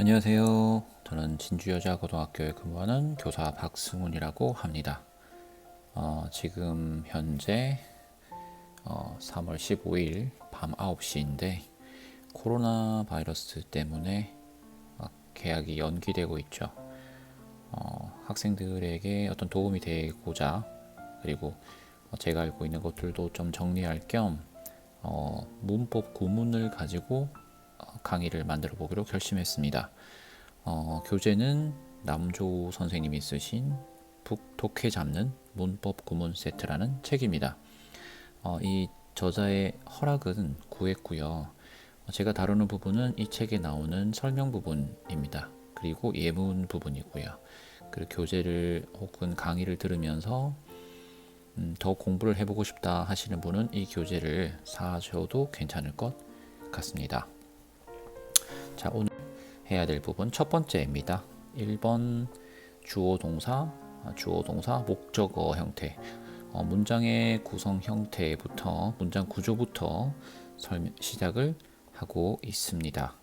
안녕하세요. 저는 진주여자고등학교에 근무하는 교사 박승훈이라고 합니다. 어, 지금 현재 어, 3월 15일 밤 9시인데 코로나 바이러스 때문에 막 개학이 연기되고 있죠. 어, 학생들에게 어떤 도움이 되고자 그리고 어, 제가 알고 있는 것들도 좀 정리할 겸 어, 문법 구문을 가지고 어, 강의를 만들어 보기로 결심했습니다. 어, 교재는 남조 선생님이 쓰신 북독해 잡는 문법 구문 세트라는 책입니다. 어, 이 저자의 허락은 구했고요. 어, 제가 다루는 부분은 이 책에 나오는 설명 부분입니다. 그리고 예문 부분이고요. 그리고 교재를 혹은 강의를 들으면서 음, 더 공부를 해보고 싶다 하시는 분은 이 교재를 사셔도 괜찮을 것 같습니다. 자, 오늘 해야 될 부분 첫 번째입니다. 1번 주어 동사, 아, 주어 동사 목적어 형태. 어, 문장의 구성 형태부터 문장 구조부터 설명 시작을 하고 있습니다.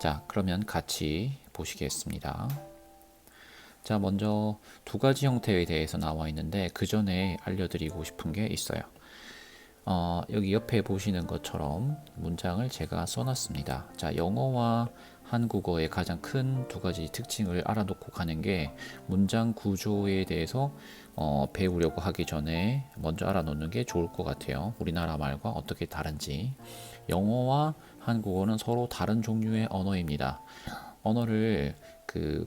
자, 그러면 같이 보시겠습니다. 자, 먼저 두 가지 형태에 대해서 나와 있는데 그 전에 알려드리고 싶은 게 있어요. 어, 여기 옆에 보시는 것처럼 문장을 제가 써놨습니다. 자, 영어와 한국어의 가장 큰 두 가지 특징을 알아놓고 가는 게 문장 구조에 대해서 어, 배우려고 하기 전에 먼저 알아놓는 게 좋을 것 같아요. 우리나라 말과 어떻게 다른지. 영어와 한국어는 서로 다른 종류의 언어입니다. 언어를 그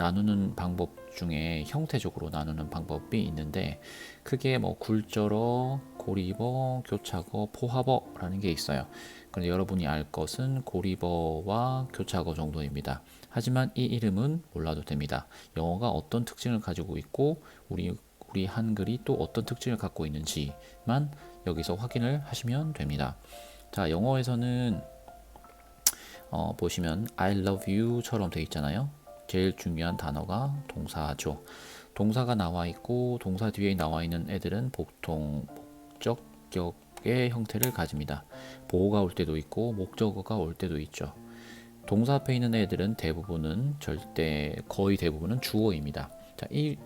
나누는 방법 중에 형태적으로 나누는 방법이 있는데 크게 뭐 굴절어, 고리버, 교차거, 포합어라는 게 있어요. 그런데 여러분이 알 것은 고리버와 교차거 정도입니다. 하지만 이 이름은 몰라도 됩니다. 영어가 어떤 특징을 가지고 있고 우리 우리 한글이 또 어떤 특징을 갖고 있는지만 여기서 확인을 하시면 됩니다. 자, 영어에서는 어, 보시면 I love you처럼 돼 있잖아요. 제일 중요한 단어가 동사죠. 동사가 나와 있고 동사 뒤에 나와 있는 애들은 보통 목적격의 형태를 가집니다. 보호가 올 때도 있고 목적어가 올 때도 있죠. 동사 앞에 있는 애들은 대부분은 절대 거의 대부분은 주어입니다. 자, 이,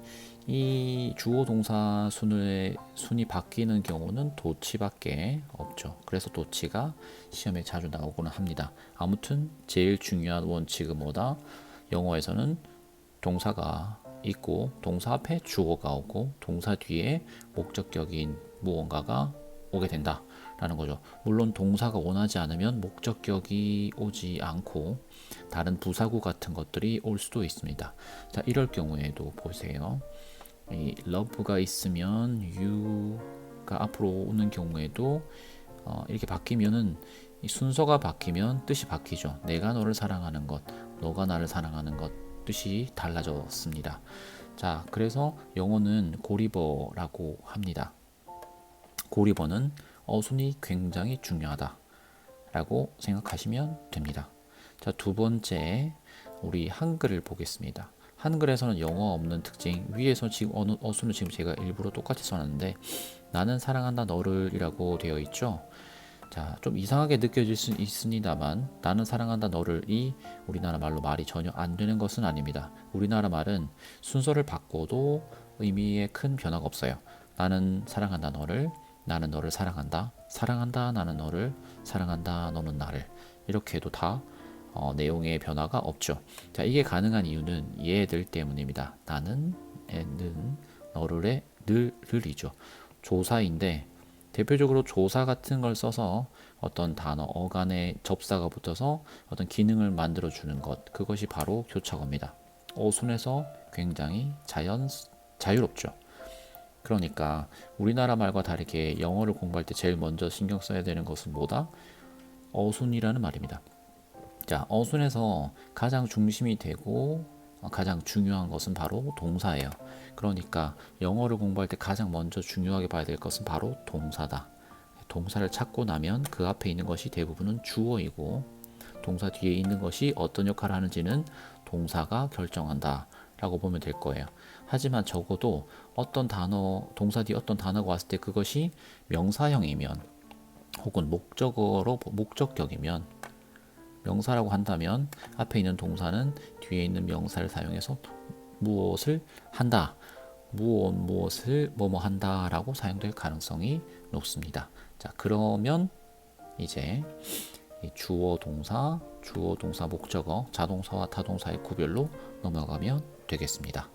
이 주어 동사 순의 순이 바뀌는 경우는 도치밖에 없죠. 그래서 도치가 시험에 자주 나오고는 합니다. 아무튼 제일 중요한 원칙은 뭐다? 영어에서는 동사가 있고 동사 앞에 주어가 오고 동사 뒤에 목적격인 무언가가 오게 된다라는 거죠. 물론 동사가 원하지 않으면 목적격이 오지 않고 다른 부사구 같은 것들이 올 수도 있습니다. 자, 이럴 경우에도 보세요. 이 love가 있으면 you가 앞으로 오는 경우에도 어, 이렇게 바뀌면은 이 순서가 바뀌면 뜻이 바뀌죠. 내가 너를 사랑하는 것, 너가 나를 사랑하는 것 뜻이 달라졌습니다. 자, 그래서 영어는 고리버라고 합니다. 고리버는 어순이 굉장히 중요하다 라고 생각하시면 됩니다. 자, 두 번째 우리 한글을 보겠습니다. 한글에서는 영어 없는 특징 위에서 지금 어느 어순을 지금 제가 일부러 똑같이 써놨는데 나는 사랑한다 너를 이라고 되어 있죠. 자, 좀 이상하게 느껴질 수 있습니다만 나는 사랑한다 너를 이 우리나라 말로 말이 전혀 안 되는 것은 아닙니다. 우리나라 말은 순서를 바꿔도 의미에 큰 변화가 없어요. 나는 사랑한다 너를 나는 너를 사랑한다. 사랑한다 나는 너를 사랑한다 너는 나를 이렇게 해도 다 어, 내용의 변화가 없죠. 자, 이게 가능한 이유는 얘들 때문입니다. 나는 애는 너를의 늘을이죠. 조사인데 대표적으로 조사 같은 걸 써서 어떤 단어 어간에 접사가 붙어서 어떤 기능을 만들어 주는 것 그것이 바로 교차어입니다. 어순에서 굉장히 자연 자유롭죠. 그러니까 우리나라 말과 다르게 영어를 공부할 때 제일 먼저 신경 써야 되는 것은 뭐다? 어순이라는 말입니다. 자, 어순에서 가장 중심이 되고 가장 중요한 것은 바로 동사예요. 그러니까 영어를 공부할 때 가장 먼저 중요하게 봐야 될 것은 바로 동사다. 동사를 찾고 나면 그 앞에 있는 것이 대부분은 주어이고 동사 뒤에 있는 것이 어떤 역할을 하는지는 동사가 결정한다. 라고 보면 될 거예요. 하지만 적어도 어떤 단어, 동사 뒤에 어떤 단어가 왔을 때 그것이 명사형이면 혹은 목적어로 목적격이면 명사라고 한다면 앞에 있는 동사는 뒤에 있는 명사를 사용해서 무엇을 한다. 무엇 무엇을 뭐뭐 한다라고 사용될 가능성이 높습니다. 자, 그러면 이제 이 주어 동사, 주어 동사 목적어, 자동사와 타동사의 구별로 넘어가면 되겠습니다.